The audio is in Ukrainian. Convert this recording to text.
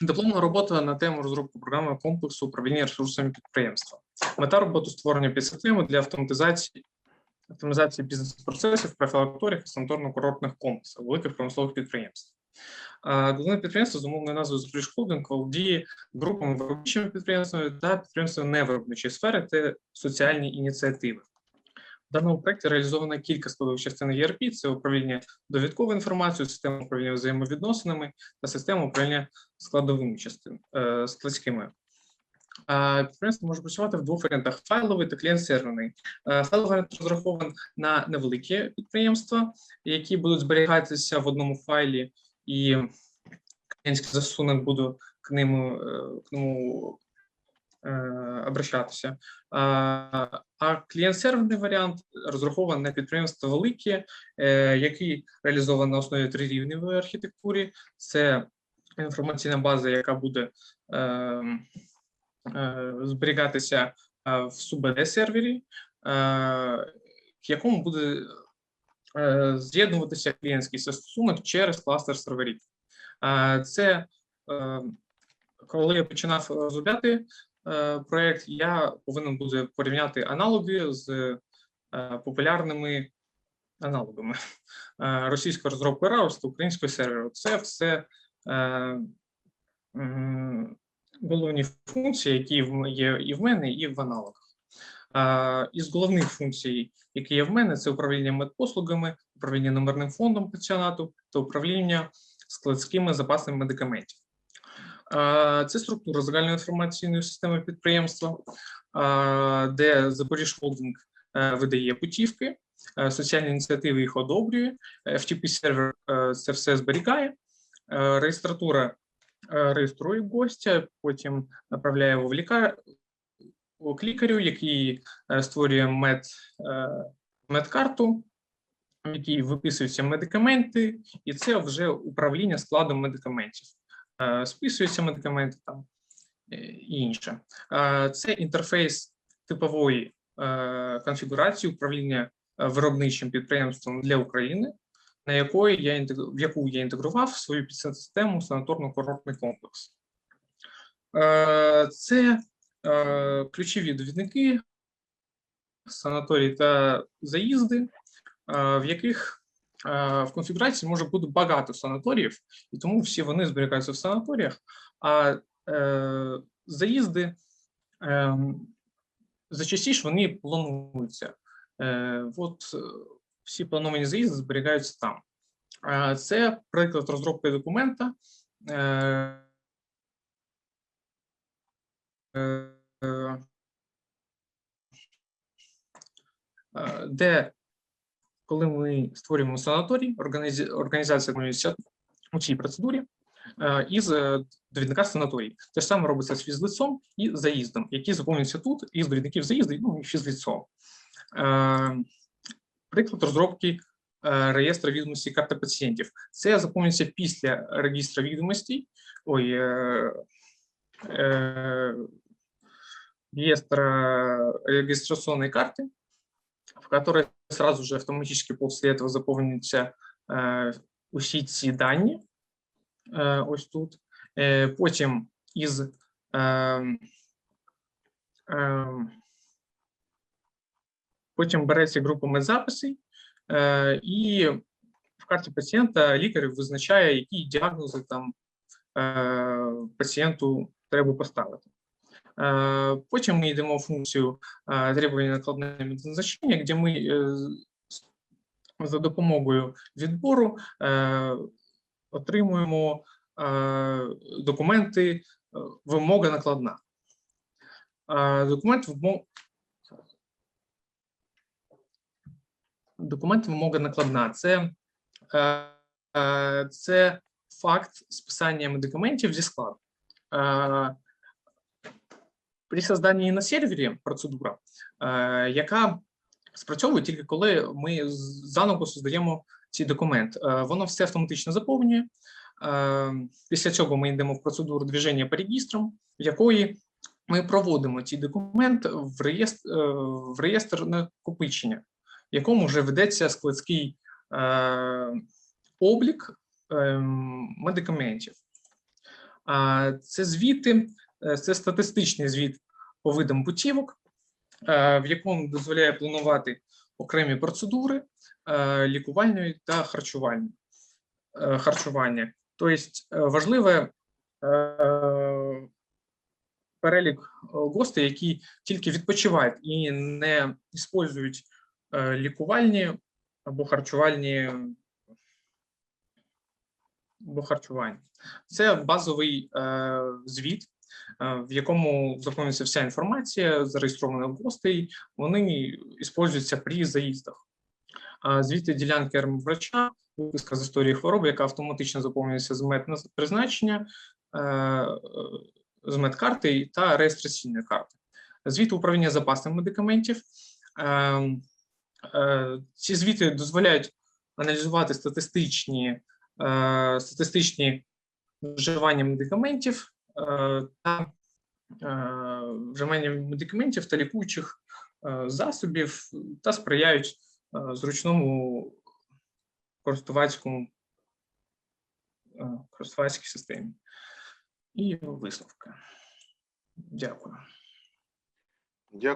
Дипломна робота на тему розробки програми комплексу управління ресурсами підприємства. Мета роботи створення підсистеми для автоматизації автоматизації бізнес-процесів, профілакторів і санаторно-курортних комплексів великих промислових підприємств. Головне підприємство з умовною назвою Запоріжжя Холдинг володіє групами виробничими підприємствами та підприємствами невиробничої сфери та соціальні ініціативи. Даному проєкті реалізовано кілька складових частин ERP – це управління довідковою інформацією, система управління взаємовідносинами та система управління складовими частин е, складськими. Підприємство може працювати в двох варіантах: файловий та клієнт-серверний. Е, Файловий варіант розрахований на невеликі підприємства, які будуть зберігатися в одному файлі, і клієнтський застосунок буде к нему, е, к е, обращатися. А, клієнт-серверний варіант розрахований на підприємства великі, е, який реалізований на основі трирівневої архітектури. Це інформаційна база, яка буде е, е, зберігатися в subd сервері, в якому буде з'єднуватися клієнтський застосунок через кластер серверів. Це коли я починав розробляти проект, я повинен буде порівняти аналоги з е, популярними аналогами Е, російської розробки RAWS та українського серверу. Це все е, головні функції, які є і в мене, і в аналогах. Е, Із головних функцій, які є в мене, це управління медпослугами, управління номерним фондом пенсіонату та управління складськими запасами медикаментів. Е, Це структура загальноінформаційної системи підприємства, е, де Запоріж Холдинг е, видає путівки, е, соціальні ініціативи їх одобрює, FTP сервер е, це все зберігає, е, реєстратура е, реєструє гостя, потім направляє його в лікар... к лікарю, який е, створює мед, е, медкарту, в якій виписуються медикаменти, і це вже управління складом медикаментів. Е, Списуються медикаменти там е, і інше. Е, Це інтерфейс типової конфігурації управління виробничим підприємством для України, на якої я в яку я інтегрував свою підсистему санаторно-курортний комплекс. Це ключові довідники, санаторії та заїзди, в яких в конфігурації може бути багато санаторіїв, і тому всі вони зберігаються в санаторіях, а е, заїзди е, зачастіше вони плануються. Е, от е, всі плановані заїзди зберігаються там. Е, Це приклад розробки документа. е, е, е, е, Де, коли ми створюємо санаторій, організація у цій процедурі е, із е, довідника санаторій. Те ж саме робиться з фізлицом і заїздом, які заповнюються тут із довідників заїзду, ну і фізлицом. Е, Приклад розробки реєстру відомостей карти пацієнтів. Це заповнюється після реєстру відомостей, ой, е, реестра регистрационной карты, в которой сразу же автоматически после этого заповнюються е, усі ці дані. Е, ось тут. Потім із е, е, потім береться група медзаписей, і в карті пацієнта лікар визначає, які діагнози там пацієнту треба поставити. Е, Потім ми йдемо в функцію е, требування накладне медозначення, де ми е, за допомогою відбору е, отримуємо е, документи е, вимога накладна. Е, Документ вимог документ вимога накладна. Це, е, е, це факт списання медикаментів зі складу. При созданні на сервері процедура, е, яка спрацьовує тільки коли ми заново создаємо цей документ. Е, Воно все автоматично заповнює. Е, Після цього ми йдемо в процедуру движення по регістрам, в якої ми проводимо цей документ в реєстр, в реєстр накопичення, в якому вже ведеться складський облік е, медикаментів. Це звіти, це статистичний звіт по видам путівок, е, в якому дозволяє планувати окремі процедури е, лікувальної та харчувальної е, харчування. Тобто е, важливе е, перелік е, гостей, які тільки відпочивають і не е, лікувальні або харчувальні або харчування. Це базовий е, звіт, е, в якому заповнюється вся інформація зареєстрованих гостей. Вони використовуються при заїздах. А звіти ділянки врача, виписка з історії хвороби, яка автоматично заповнюється з медпризначення, е, е, з медкарти та реєстраційної карти. Звіт управління запасом медикаментів. Е, е, Ці звіти дозволяють аналізувати статистичні, е, статистичні вживання медикаментів е, та е, вживання медикаментів та лікуючих е, засобів та сприяють е, зручному користувацькому е, користувацькій системі. І висновки. Дякую. Дякую.